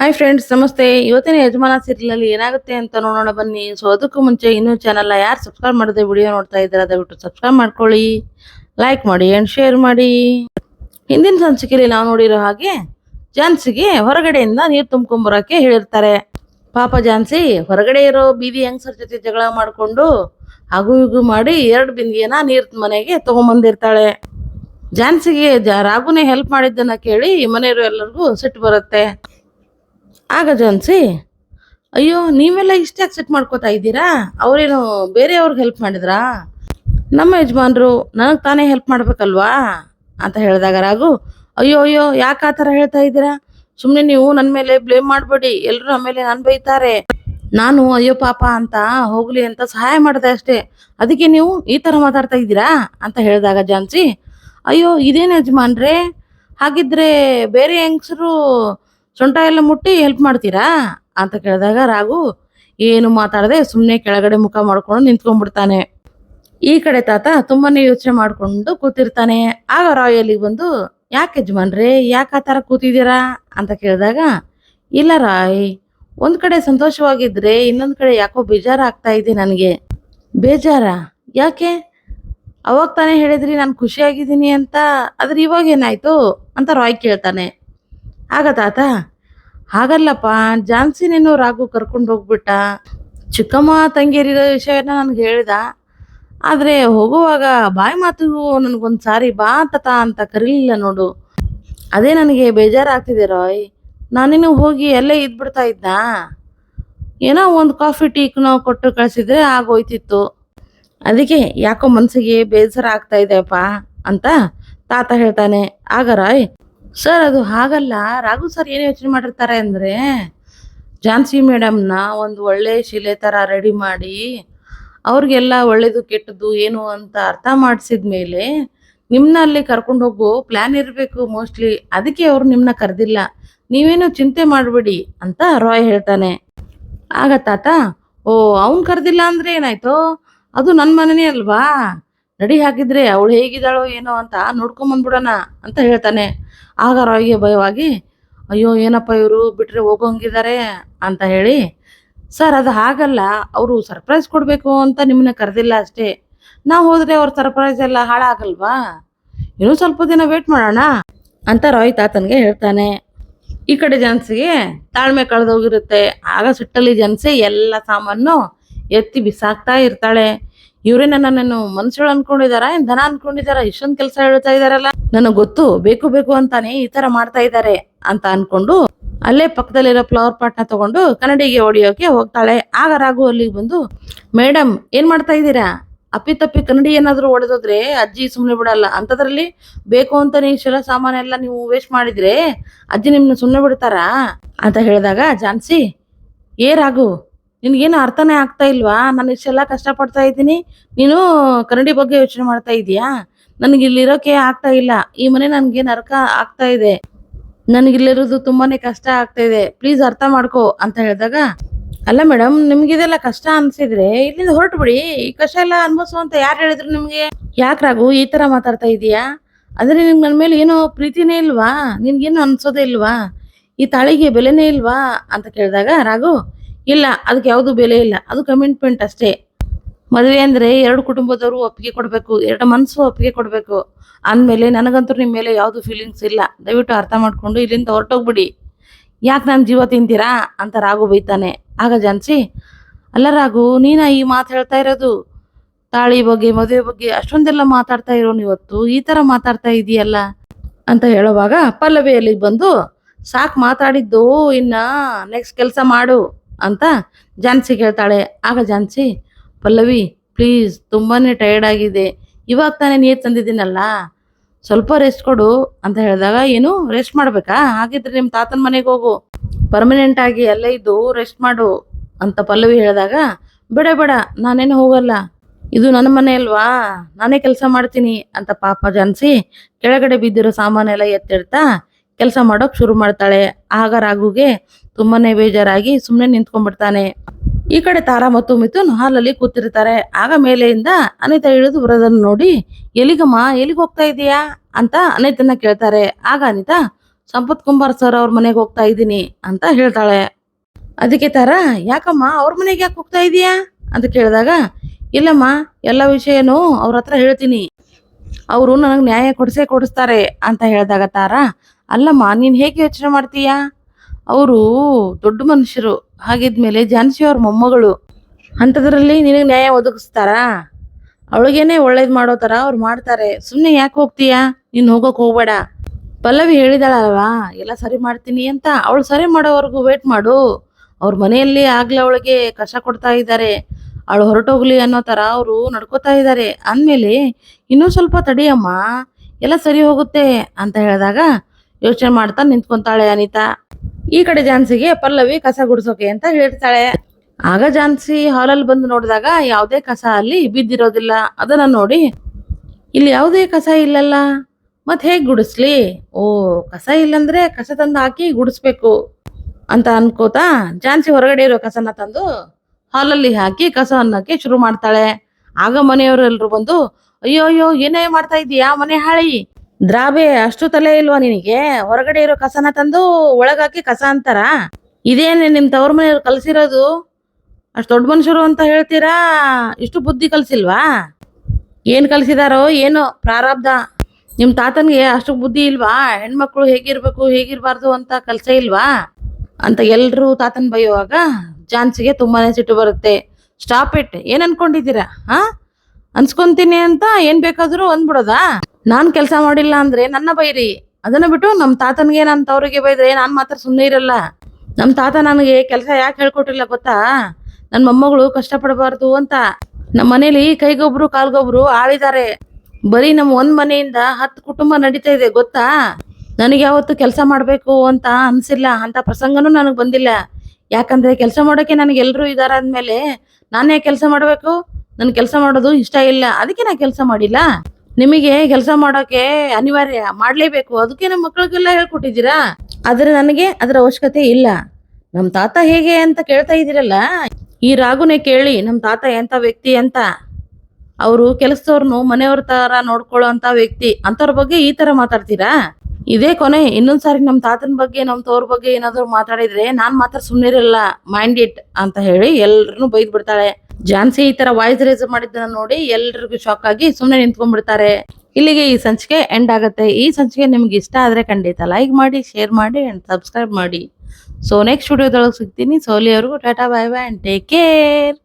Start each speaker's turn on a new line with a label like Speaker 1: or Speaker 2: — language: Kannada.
Speaker 1: ಹಾಯ್ ಫ್ರೆಂಡ್ಸ್ ನಮಸ್ತೆ. ಇವತ್ತಿನ ಯಜಮಾನ ಸೀರಿಯಲ್ ಏನಾಗುತ್ತೆ ಅಂತ ನೋಡೋಣ ಬನ್ನಿ. ಸೊ ಅದಕ್ಕೂ ಮುಂಚೆ ಇನ್ನೂ ಚಾನಲ್ನ ಯಾರು ಸಬ್ಸ್ಕ್ರೈಬ್ ಮಾಡದೆ ವಿಡಿಯೋ ನೋಡ್ತಾ ಇದ್ದಾರೆ, ದಯವಿಟ್ಟು ಸಬ್ಸ್ಕ್ರೈಬ್ ಮಾಡ್ಕೊಳ್ಳಿ. ಲೈಕ್ ಮಾಡಿ ಆ್ಯಂಡ್ ಶೇರ್ ಮಾಡಿ. ಹಿಂದಿನ ಸಂಚಿಕೆಯಲ್ಲಿ ನಾವು ನೋಡಿರೋ ಹಾಗೆ ಜಾನ್ಸಿಗೆ ಹೊರಗಡೆಯಿಂದ ನೀರು ತುಂಬ್ಕೊಂಬರೋಕೆ ಹೇಳಿರ್ತಾರೆ. ಪಾಪ ಜಾನ್ಸಿ, ಹೊರಗಡೆ ಇರೋ ಬೀದಿ ಹೆಂಗ್ಸರ್ ಜೊತೆ ಜಗಳ ಮಾಡಿಕೊಂಡು ಹಾಗೂ ಇಗು ಮಾಡಿ ಎರಡು ಬಿಂದಿಗೆನ ನೀರ್ ಮನೆಗೆ ತಗೊಂಬಂದಿರ್ತಾಳೆ. ಜಾನ್ಸಿಗೆ ರಾಗುನೇ ಹೆಲ್ಪ್ ಮಾಡಿದ್ದನ್ನ ಕೇಳಿ ಮನೆಯವರು ಎಲ್ಲರಿಗೂ ಸಿಟ್ಟು ಬರುತ್ತೆ. ಆಗ ಜಾನ್ಸಿ ಅಯ್ಯೋ, ನೀವೆಲ್ಲ ಇಷ್ಟೇ ಅಕ್ಸೆಪ್ಟ್ ಮಾಡ್ಕೋತಾ ಇದ್ದೀರಾ? ಅವರೇನು ಬೇರೆಯವ್ರಿಗೆ ಹೆಲ್ಪ್ ಮಾಡಿದ್ರಾ? ನಮ್ಮ ಯಜಮಾನ್ರು ನನಗೆ ತಾನೇ ಹೆಲ್ಪ್ ಮಾಡ್ಬೇಕಲ್ವಾ? ಅಂತ ಹೇಳಿದಾಗ ರಾಗು ಅಯ್ಯೋ ಅಯ್ಯೋ, ಯಾಕೆ ಆ ಥರ ಹೇಳ್ತಾ ಇದ್ದೀರಾ? ಸುಮ್ಮನೆ ನೀವು ನನ್ನ ಮೇಲೆ ಬ್ಲೇಮ್ ಮಾಡಬೇಡಿ. ಎಲ್ಲರೂ ಆಮೇಲೆ ನಾನು ಬೈತಾರೆ. ನಾನು ಅಯ್ಯೋ ಪಾಪ ಅಂತ ಹೋಗ್ಲಿ ಅಂತ ಸಹಾಯ ಮಾಡಿದೆ ಅಷ್ಟೇ. ಅದಕ್ಕೆ ನೀವು ಈ ಥರ ಮಾತಾಡ್ತಾ ಇದ್ದೀರಾ? ಅಂತ ಹೇಳಿದಾಗ ಜಾನ್ಸಿ, ಅಯ್ಯೋ, ಇದೇನು ಯಜಮಾನ್ರೆ? ಹಾಗಿದ್ರೆ ಬೇರೆ ಹೆಂಗಸರು ಸೊಂಟ ಎಲ್ಲ ಮುಟ್ಟಿ ಹೆಲ್ಪ್ ಮಾಡ್ತೀರಾ? ಅಂತ ಕೇಳಿದಾಗ ರಾಘು, ಏನು ಮಾತಾಡದೆ ಸುಮ್ಮನೆ ಕೆಳಗಡೆ ಮುಖ ಮಾಡ್ಕೊಂಡು ನಿಂತ್ಕೊಂಡ್ಬಿಡ್ತಾನೆ. ಈ ಕಡೆ ತಾತ ತುಂಬಾನೇ ಯೋಚನೆ ಮಾಡ್ಕೊಂಡು ಕೂತಿರ್ತಾನೆ. ಆಗ ರಾಯ್ ಎಲ್ಲಿಗೆ ಬಂದು, ಯಾಕೆ ಯಜಮಾನ್ರೇ, ಯಾಕೆ ಆ ಥರ ಕೂತಿದ್ದೀರಾ? ಅಂತ ಕೇಳಿದಾಗ, ಇಲ್ಲ ರಾಯ್, ಒಂದು ಕಡೆ ಸಂತೋಷವಾಗಿದ್ರೆ ಇನ್ನೊಂದು ಕಡೆ ಯಾಕೋ ಬೇಜಾರಾಗ್ತಾ ಇದೆ ನನಗೆ. ಬೇಜಾರ? ಯಾಕೆ? ಅವಾಗ ತಾನೇ ಹೇಳಿದ್ರಿ ನಾನು ಖುಷಿಯಾಗಿದ್ದೀನಿ ಅಂತ, ಆದ್ರೆ ಇವಾಗ ಏನಾಯ್ತು? ಅಂತ ರಾಯ್ ಕೇಳ್ತಾನೆ. ಆಗ ತಾತ, ಹಾಗಲ್ಲಪ್ಪ ಜಾನ್ಸಿನೇನು ರಾಘು ಕರ್ಕೊಂಡು ಹೋಗ್ಬಿಟ್ಟ. ಚಿಕ್ಕಮ್ಮ ತಂಗಿಯರಿರೋ ವಿಷಯನ ನನಗೆ ಹೇಳಿದ. ಆದರೆ ಹೋಗುವಾಗ ಬಾಯಿ ಮಾತಿಗೂ ನನಗೊಂದು ಸಾರಿ ಬಾ ತಾತ ಅಂತ ಕರೀಲಿಲ್ಲ ನೋಡು. ಅದೇ ನನಗೆ ಬೇಜಾರಾಗ್ತಿದೆ ರಾಯ್. ನಾನಿನ್ನು ಹೋಗಿ ಅಲ್ಲೇ ಇದ್ಬಿಡ್ತಾ ಇದ್ದ. ಏನೋ ಒಂದು ಕಾಫಿ, ಟೀಕ್ನೋ ಕೊಟ್ಟು ಕಳಿಸಿದ್ರೆ ಆಗೋಯ್ತಿತ್ತು. ಅದಕ್ಕೆ ಯಾಕೋ ಮನಸ್ಸಿಗೆ ಬೇಸರ ಆಗ್ತಾ ಇದೆಯಪ್ಪ ಅಂತ ತಾತ ಹೇಳ್ತಾನೆ. ಆಗ ರಾಯ್ ಸರ್, ಅದು ಹಾಗಲ್ಲ. ರಾಘು ಸರ್ ಏನು ಯೋಚನೆ ಮಾಡಿರ್ತಾರೆ ಅಂದರೆ ಝಾನ್ಸಿ ಮೇಡಮ್ನ ಒಂದು ಒಳ್ಳೆ ಶಿಲೆ ಥರ ರೆಡಿ ಮಾಡಿ ಅವ್ರಿಗೆಲ್ಲ ಒಳ್ಳೇದು ಕೆಟ್ಟದ್ದು ಏನು ಅಂತ ಅರ್ಥ ಮಾಡಿಸಿದ ಮೇಲೆ ನಿಮ್ಮನ್ನ ಕರ್ಕೊಂಡು ಹೋಗೋ ಪ್ಲ್ಯಾನ್ ಇರಬೇಕು ಮೋಸ್ಟ್ಲಿ ಅದಕ್ಕೆ ಅವ್ರು ನಿಮ್ಮನ್ನ ಕರೆದಿಲ್ಲ. ನೀವೇನು ಚಿಂತೆ ಮಾಡಬೇಡಿ ಅಂತ ರಾಯ್ ಹೇಳ್ತಾನೆ. ಆಗ ತಾತ, ಓ, ಅವ್ನು ಕರೆದಿಲ್ಲ ಅಂದ್ರೆ ಏನಾಯ್ತು? ಅದು ನನ್ನ ಮನೆನೇ ಅಲ್ವಾ? ರೆಡಿ ಹಾಕಿದ್ರೆ ಅವಳು ಹೇಗಿದ್ದಾಳೋ ಏನೋ ಅಂತ ನೋಡ್ಕೊಂಬಂದ್ಬಿಡೋಣ ಅಂತ ಹೇಳ್ತಾನೆ. ಆಗ ರಾಯಿಗೆ ಭಯವಾಗಿ, ಅಯ್ಯೋ, ಏನಪ್ಪ ಇವರು? ಬಿಟ್ಟರೆ ಹೋಗೋಂಗಿದ್ದಾರೆ ಅಂತ ಹೇಳಿ, ಸರ್, ಅದು ಹಾಗಲ್ಲ. ಅವರು ಸರ್ಪ್ರೈಸ್ ಕೊಡಬೇಕು ಅಂತ ನಿಮ್ಮನ್ನ ಕರೆದಿಲ್ಲ ಅಷ್ಟೇ. ನಾವು ಹೋದರೆ ಅವ್ರ ಸರ್ಪ್ರೈಸ್ ಎಲ್ಲ ಹಾಳಾಗಲ್ವಾ? ಇನ್ನೂ ಸ್ವಲ್ಪ ದಿನ ವೇಟ್ ಮಾಡೋಣ? ಅಂತ ರಾಯ್ ತಾತನಿಗೆ ಹೇಳ್ತಾನೆ. ಈ ಕಡೆ ಜನಸಿಗೆ ತಾಳ್ಮೆ ಕಳೆದೋಗಿರುತ್ತೆ. ಆಗ ಸಿಟ್ಟಲ್ಲಿ ಜನಸೇ ಎಲ್ಲ ಸಾಮಾನು ಎತ್ತಿ ಬಿಸಾಕ್ತಾ ಇರ್ತಾಳೆ. ಇವರೇ ನನ್ನನ್ನು ಮನುಷ್ಯಳು ಅನ್ಕೊಂಡಿದಾರ? ಏನು ದನ ಅನ್ಕೊಂಡಿದಾರ? ಇಷ್ಟೊಂದು ಕೆಲಸ ಹೇಳ್ತಾ ಇದಾರಲ್ಲ? ನನಗ್ ಗೊತ್ತು, ಬೇಕು ಬೇಕು ಅಂತಾನೆ ಈ ತರ ಮಾಡ್ತಾ ಇದ್ದಾರೆ ಅಂತ ಅನ್ಕೊಂಡು ಅಲ್ಲೇ ಪಕ್ಕದಲ್ಲಿರೋ ಫ್ಲವರ್ ಪಾಟ್ನ ತಗೊಂಡು ಕನ್ನಡಿಗೆ ಹೊಡಿಯೋಕೆ ಹೋಗ್ತಾಳೆ. ಆಗ ರಾಘು ಅಲ್ಲಿಗೆ ಬಂದು ಮೇಡಮ್ ಏನ್ ಮಾಡ್ತಾ ಇದ್ದೀರಾ? ಅಪ್ಪಿ ತಪ್ಪಿ ಕನ್ನಡಿ ಏನಾದ್ರು ಹೊಡೆದೋದ್ರೆ ಅಜ್ಜಿ ಸುಮ್ಮನೆ ಬಿಡಲ್ಲ. ಅಂತದ್ರಲ್ಲಿ ಬೇಕು ಅಂತಾನೆ ಇಷ್ಟೆಲ್ಲ ಸಾಮಾನೆಲ್ಲ ನೀವು ವೇಸ್ಟ್ ಮಾಡಿದ್ರೆ ಅಜ್ಜಿ ನಿಮ್ನ ಸುಮ್ಮನೆ ಬಿಡ್ತಾರಾ? ಅಂತ ಹೇಳಿದಾಗ ಜಾನ್ಸಿ, ಏ ರಾಘು, ನಿನ್ಗೇನು ಅರ್ಥನೇ ಆಗ್ತಾ ಇಲ್ವಾ? ನಾನು ಇಷ್ಟೆಲ್ಲ ಕಷ್ಟಪಡ್ತಾ ಇದ್ದೀನಿ. ನೀನು ಕನ್ನಡಿ ಬಗ್ಗೆ ಯೋಚನೆ ಮಾಡ್ತಾ ಇದೀಯಾ? ನನಗೆ ಇಲ್ಲಿರೋಕೆ ಆಗ್ತಾ ಇಲ್ಲ. ಈ ಮನೆ ನನಗೆ ನರಕ ಆಗ್ತಾ ಇದೆ. ನನಗಿಲ್ಲಿರೋದು ತುಂಬಾನೇ ಕಷ್ಟ ಆಗ್ತಾ ಇದೆ. ಪ್ಲೀಸ್ ಅರ್ಥ ಮಾಡ್ಕೋ ಅಂತ ಹೇಳಿದಾಗ, ಅಲ್ಲ ಮೇಡಮ್ ನಿಮ್ಗಿದೆಲ್ಲ ಕಷ್ಟ ಅನ್ಸಿದ್ರೆ ಇಲ್ಲಿಂದ ಹೊರಟು ಬಿಡಿ. ಈ ಕಷ್ಟ ಎಲ್ಲ ಅನ್ಭವಿಸು ಅಂತ ಯಾರು ಹೇಳಿದ್ರು ನಿಮ್ಗೆ? ಯಾಕೆ ರಾಘು, ಈ ತರ ಮಾತಾಡ್ತಾ ಇದೀಯಾ? ಅಂದ್ರೆ ನಿನ್ಗೆ ನನ್ನ ಮೇಲೆ ಏನೋ ಪ್ರೀತಿನೇ ಇಲ್ವಾ? ನಿನ್ಗೇನು ಅನ್ಸೋದೇ ಇಲ್ವಾ? ಈ ತಾಳಿಗೆ ಬೆಲೆನೇ ಇಲ್ವಾ? ಅಂತ ಕೇಳಿದಾಗ, ರಾಘು, ಇಲ್ಲ, ಅದಕ್ಕೆ ಯಾವುದು ಬೆಲೆ ಇಲ್ಲ. ಅದು ಕಮಿಟ್ಮೆಂಟ್ ಅಷ್ಟೇ. ಮದುವೆ ಅಂದರೆ ಎರಡು ಕುಟುಂಬದವರು ಒಪ್ಪಿಗೆ ಕೊಡಬೇಕು, ಎರಡು ಮನಸ್ಸು ಒಪ್ಪಿಗೆ ಕೊಡಬೇಕು. ಅಂದಮೇಲೆ ನನಗಂತೂ ನಿಮ್ಮ ಮೇಲೆ ಯಾವುದು ಫೀಲಿಂಗ್ಸ್ ಇಲ್ಲ. ದಯವಿಟ್ಟು ಅರ್ಥ ಮಾಡ್ಕೊಂಡು ಇಲ್ಲಿಂದ ಹೊರಟೋಗ್ಬಿಡಿ. ಯಾಕೆ ನಾನು ಜೀವ ತಿಂತೀರಾ? ಅಂತ ರಾಘು ಬೈತಾನೆ. ಆಗ ಜಾನ್ಸಿ, ಅಲ್ಲ ರಾಘು, ನೀನ ಈ ಮಾತು ಹೇಳ್ತಾ ಇರೋದು? ತಾಳಿ ಬಗ್ಗೆ, ಮದುವೆ ಬಗ್ಗೆ ಅಷ್ಟೊಂದೆಲ್ಲ ಮಾತಾಡ್ತಾ ಇರೋನು ಇವತ್ತು ಈ ಥರ ಮಾತಾಡ್ತಾ ಇದೀಯಲ್ಲ? ಅಂತ ಹೇಳುವಾಗ ಪಲ್ಲವಿಯಲ್ಲಿ ಬಂದು, ಸಾಕು ಮಾತಾಡಿದ್ದು ಇನ್ನ ನೆಕ್ಸ್ಟ್ ಕೆಲಸ ಮಾಡು ಅಂತ ಜಾನ್ಸಿ ಕೇಳ್ತಾಳೆ. ಆಗ ಜಾನ್ಸಿ ಪಲ್ಲವಿ ಪ್ಲೀಸ್ ತುಂಬಾನೇ ಟಯರ್ಡ್ ಆಗಿದೆ. ಇವಾಗ ತಾನೇ ನೀರು ತಂದಿದ್ದೀನಲ್ಲ? ಸ್ವಲ್ಪ ರೆಸ್ಟ್ ಕೊಡು ಅಂತ ಹೇಳಿದಾಗ ಏನು ರೆಸ್ಟ್ ಮಾಡಬೇಕಾ? ಹಾಗಿದ್ರೆ ನಿಮ್ಮ ತಾತನ ಮನೆಗೆ ಹೋಗು. ಪರ್ಮನೆಂಟ್ ಆಗಿ ಅಲ್ಲೇ ಇದ್ದು ರೆಸ್ಟ್ ಮಾಡು ಅಂತ ಪಲ್ಲವಿ ಹೇಳಿದಾಗ, ಬೇಡ ಬೇಡ, ನಾನೇನು ಹೋಗಲ್ಲ. ಇದು ನನ್ನ ಮನೆ ಅಲ್ವಾ? ನಾನೇ ಕೆಲಸ ಮಾಡ್ತೀನಿ ಅಂತ ಪಾಪ ಜಾನ್ಸಿ ಕೆಳಗಡೆ ಬಿದ್ದಿರೋ ಸಾಮಾನೆಲ್ಲ ಎತ್ತಿಡ್ತಾ ಕೆಲಸ ಮಾಡೋಕ್ ಶುರು ಮಾಡ್ತಾಳೆ. ಆಗ ರಾಘುಗೆ ತುಂಬಾನೇ ಬೇಜಾರಾಗಿ ಸುಮ್ಮನೆ ನಿಂತ್ಕೊಂಡ್ಬಿಡ್ತಾನೆ. ಈ ಕಡೆ ತಾರಾ ಮತ್ತು ಮಿಥುನ್ ಹಾಲಲ್ಲಿ ಕೂತಿರ್ತಾರೆ. ಆಗ ಮೇಲೆಯಿಂದ ಅನಿತಾ ಇಳಿದು ಬರೋದನ್ನು ನೋಡಿ, ಎಲ್ಲಿಗಮ್ಮ, ಎಲ್ಲಿಗೆ ಹೋಗ್ತಾ ಇದೀಯಾ? ಅಂತ ಅನಿತನ್ನ ಕೇಳ್ತಾರೆ. ಆಗ ಅನಿತಾ, ಸಂಪತ್ ಕುಮಾರ್ ಸರ್ ಅವ್ರ ಮನೆಗೆ ಹೋಗ್ತಾ ಇದ್ದೀನಿ ಅಂತ ಹೇಳ್ತಾಳೆ. ಅದಕ್ಕೆ ತಾರ, ಯಾಕಮ್ಮ, ಅವ್ರ ಮನೆಗೆ ಯಾಕೆ ಹೋಗ್ತಾ ಇದೀಯಾ? ಅಂತ ಕೇಳಿದಾಗ, ಇಲ್ಲಮ್ಮ, ಎಲ್ಲ ವಿಷಯನೂ ಅವ್ರ ಹತ್ರ ಹೇಳ್ತೀನಿ. ಅವರು ನನಗೆ ನ್ಯಾಯ ಕೊಡಿಸೇ ಕೊಡಿಸ್ತಾರೆ ಅಂತ ಹೇಳಿದಾಗ ತಾರ, ಅಲ್ಲಮ್ಮ, ನೀನು ಹೇಗೆ ಯೋಚನೆ ಮಾಡ್ತೀಯಾ? ಅವರು ದೊಡ್ಡ ಮನುಷ್ಯರು. ಹಾಗಿದ್ಮೇಲೆ ಝಾನ್ಸಿ ಅವ್ರ ಮೊಮ್ಮಗಳು, ಅಂಥದ್ರಲ್ಲಿ ನಿನಗೆ ನ್ಯಾಯ ಒದಗಿಸ್ತಾರಾ? ಅವಳಿಗೇನೆ ಒಳ್ಳೇದು ಮಾಡೋ ಥರ ಅವ್ರು ಮಾಡ್ತಾರೆ. ಸುಮ್ಮನೆ ಯಾಕೆ ಹೋಗ್ತೀಯಾ? ನೀನು ಹೋಗೋಕೆ ಹೋಗ್ಬೇಡ. ಪಲ್ಲವಿ ಹೇಳಿದಾಳಲ್ವಾ? ಎಲ್ಲ ಸರಿ ಮಾಡ್ತೀನಿ ಅಂತ ಅವಳು ಸರಿ ಮಾಡೋವರೆಗೂ ವೇಟ್ ಮಾಡು. ಅವ್ರ ಮನೆಯಲ್ಲಿ ಆಗ್ಲೇ ಅವಳಿಗೆ ಕಷ್ಟ ಕೊಡ್ತಾ ಇದ್ದಾರೆ. ಅವಳು ಹೊರಟೋಗ್ಲಿ ಅನ್ನೋ ಥರ ಅವರು ನಡ್ಕೋತಾ ಇದ್ದಾರೆ. ಅಂದಮೇಲೆ, ಇನ್ನೂ ಸ್ವಲ್ಪ ತಡಿಯಮ್ಮ ಎಲ್ಲ ಸರಿ ಹೋಗುತ್ತೆ ಅಂತ ಹೇಳಿದಾಗ ಯೋಚನೆ ಮಾಡ್ತಾ ನಿಂತ್ಕೊಂತಾಳೆ ಅನಿತಾ. ಈ ಕಡೆ ಜಾನ್ಸಿಗೆ ಪಲ್ಲವಿ ಕಸ ಗುಡಿಸೋಕೆ ಅಂತ ಹೇಳ್ತಾಳೆ. ಆಗ ಜಾನ್ಸಿ ಹಾಲಲ್ಲಿ ಬಂದು ನೋಡಿದಾಗ ಯಾವುದೇ ಕಸ ಅಲ್ಲಿ ಬಿದ್ದಿರೋದಿಲ್ಲ. ಅದನ್ನ ನೋಡಿ, ಇಲ್ಲಿ ಯಾವುದೇ ಕಸ ಇಲ್ಲಲ್ಲ, ಮತ್ತೆ ಹೇಗೆ ಗುಡಿಸ್ಲಿ? ಓ, ಕಸ ಇಲ್ಲಂದ್ರೆ ಕಸ ತಂದು ಹಾಕಿ ಗುಡಿಸ್ಬೇಕು. ಅಂತ ಅನ್ಕೋತಾ ಜಾನ್ಸಿ ಹೊರಗಡೆ ಇರೋ ಕಸನ ತಂದು ಹಾಲಲ್ಲಿ ಹಾಕಿ ಕಸ ಅನ್ನಕ್ಕೆ ಶುರು ಮಾಡ್ತಾಳೆ. ಆಗ ಮನೆಯವರೆಲ್ಲರೂ ಬಂದು, ಅಯ್ಯೋ ಅಯ್ಯೋ, ಏನೇ ಮಾಡ್ತಾ ಇದೀಯಾ ಮನೆ ಹಾಳಿ? ದ್ರಾಬೆ ಅಷ್ಟು ತಲೆ ಇಲ್ವಾ ನಿನಗೆ? ಹೊರಗಡೆ ಇರೋ ಕಸನ ತಂದು ಒಳಗಾಕಿ ಕಸ ಅಂತಾರ? ಇದೇನೆ ನಿಮ್ ತವ್ರ ಮನೆಯವ್ರು ಕಲ್ಸಿರೋದು? ಅಷ್ಟು ದೊಡ್ಡ ಮನುಷ್ಯರು ಅಂತ ಹೇಳ್ತೀರಾ? ಇಷ್ಟು ಬುದ್ಧಿ ಕಲ್ಸಿಲ್ವಾ? ಏನು ಕಲ್ಸಿದಾರೋ ಏನೋ ಪ್ರಾರಬ್ಧ. ನಿಮ್ಮ ತಾತನಿಗೆ ಅಷ್ಟು ಬುದ್ಧಿ ಇಲ್ವಾ? ಹೆಣ್ಮಕ್ಳು ಹೇಗಿರ್ಬೇಕು, ಹೇಗಿರ್ಬಾರ್ದು ಅಂತ ಕಲ್ಸೇ ಇಲ್ವಾ? ಅಂತ ಎಲ್ಲರೂ ತಾತನ ಬೈಯುವಾಗ ಜಾನ್ಸಿಗೆ ತುಂಬಾನೇ ಸಿಟ್ಟು ಬರುತ್ತೆ. ಸ್ಟಾಪ್ ಇಟ್ ಏನು ಅನ್ಕೊಂಡಿದ್ದೀರಾ? ಹಾ? ಅನ್ಸ್ಕೊಂತೀನಿ ಅಂತ ಏನ್ ಬೇಕಾದ್ರೂ ಅಂದ್ಬಿಡೋದಾ? ನಾನ್ ಕೆಲಸ ಮಾಡಿಲ್ಲ ಅಂದ್ರೆ ನನ್ನ ಬೈರಿ. ಅದನ್ನ ಬಿಟ್ಟು ನಮ್ ತಾತನ್ಗೆ ನನ್ ತವ್ರಿಗೆ ಬೈದ್ರೆ ನಾನ್ ಮಾತ್ರ ಸುಮ್ಮನೆ ಇರಲ್ಲ. ನಮ್ ತಾತ ನನಗೆ ಕೆಲಸ ಯಾಕೆ ಹೇಳ್ಕೊಟ್ಟಿಲ್ಲ ಗೊತ್ತಾ? ನನ್ ಮೊಮ್ಮಗಳು ಕಷ್ಟ ಪಡಬಾರ್ದು ಅಂತ. ನಮ್ಮ ಮನೇಲಿ ಕೈಗೊಬ್ರು ಕಾಲ್ಗೊಬ್ರು ಆಳಿದ್ದಾರೆ. ಬರೀ ನಮ್ ಒಂದ್ ಮನೆಯಿಂದ ಹತ್ತು ಕುಟುಂಬ ನಡೀತಾ ಇದೆ ಗೊತ್ತಾ? ನನಗೆ ಯಾವತ್ತು ಕೆಲಸ ಮಾಡ್ಬೇಕು ಅಂತ ಅನ್ಸಿಲ್ಲ, ಅಂತ ಪ್ರಸಂಗನೂ ನನಗ್ ಬಂದಿಲ್ಲ. ಯಾಕಂದ್ರೆ ಕೆಲಸ ಮಾಡೋಕೆ ನನಗೆ ಎಲ್ರು ಇದಾರ ಅಂದ್ಮೇಲೆ ನಾನೇ ಕೆಲಸ ಮಾಡ್ಬೇಕು? ನನ್ ಕೆಲಸ ಮಾಡೋದು ಇಷ್ಟ ಇಲ್ಲ. ಅದಕ್ಕೆ ನಾ ಕೆಲಸ ಮಾಡಿಲ್ಲ. ನಿಮಗೆ ಕೆಲಸ ಮಾಡೋಕೆ ಅನಿವಾರ್ಯ ಮಾಡಲೇಬೇಕು. ಅದಕ್ಕೆ ನಮ್ಮ ಮಕ್ಕಳಿಗೆಲ್ಲ ಹೇಳ್ಕೊಟ್ಟಿದ್ದೀರಾ? ಆದ್ರೆ ನನಗೆ ಅದರ ಅವಶ್ಯಕತೆ ಇಲ್ಲ. ನಮ್ಮ ತಾತ ಹೇಗೆ ಅಂತ ಕೇಳ್ತಾ ಇದ್ದೀರಲ್ಲ? ಈ ರಾಗುನೇ ಕೇಳಿ ನಮ್ಮ ತಾತ ಎಂಥ ವ್ಯಕ್ತಿ ಅಂತ. ಅವರು ಕೆಲಸದವ್ರನ್ನು ಮನೆಯವ್ರ ತರ ನೋಡ್ಕೊಳ್ಳೋ ಅಂತ ವ್ಯಕ್ತಿ. ಅಂಥವ್ರ ಬಗ್ಗೆ ಈ ತರ ಮಾತಾಡ್ತೀರಾ? ಇದೇ ಕೊನೆ. ಇನ್ನೊಂದು ಸಾರಿ ನಮ್ಮ ತಾತನ ಬಗ್ಗೆ ನಮ್ಮ ತವ್ರ ಬಗ್ಗೆ ಏನಾದರೂ ಮಾತಾಡಿದ್ರೆ ನಾನು ಮಾತ್ರ ಸುಮ್ಮನಿರಲ್ಲ ಮೈಂಡ್ ಇಟ್ ಅಂತ ಹೇಳಿ ಎಲ್ಲರನ್ನೂ ಬೈದು ಬಿಡ್ತಾಳೆ ಜಾನ್ಸಿ ಈ ತರ ವಾಯ್ಸ್ ರೇಸ್ ಮಾಡಿದ್ದನ್ನ ನೋಡಿ ಎಲ್ರಿಗೂ ಶಾಕ್ ಆಗಿ ಸುಮ್ನೆ ನಿಂತ್ಕೊಂಡ್ಬಿಡ್ತಾರೆ. ಇಲ್ಲಿಗೆ ಈ ಸಂಚಿಕೆ ಎಂಡ್ ಆಗುತ್ತೆ. ಈ ಸಂಚಿಕೆ ನಿಮ್ಗೆ ಇಷ್ಟ ಆದ್ರೆ ಖಂಡಿತ ಲೈಕ್ ಮಾಡಿ ಶೇರ್ ಮಾಡಿ ಅಂಡ್ ಸಬ್ಸ್ಕ್ರೈಬ್ ಮಾಡಿ. ಸೊ ನೆಕ್ಸ್ಟ್ ವಿಡಿಯೋದೊಳಗೆ ಸಿಗ್ತೀನಿ. ಸೋಲಿ ಅವ್ರಿಗೂ tata bye bye and take care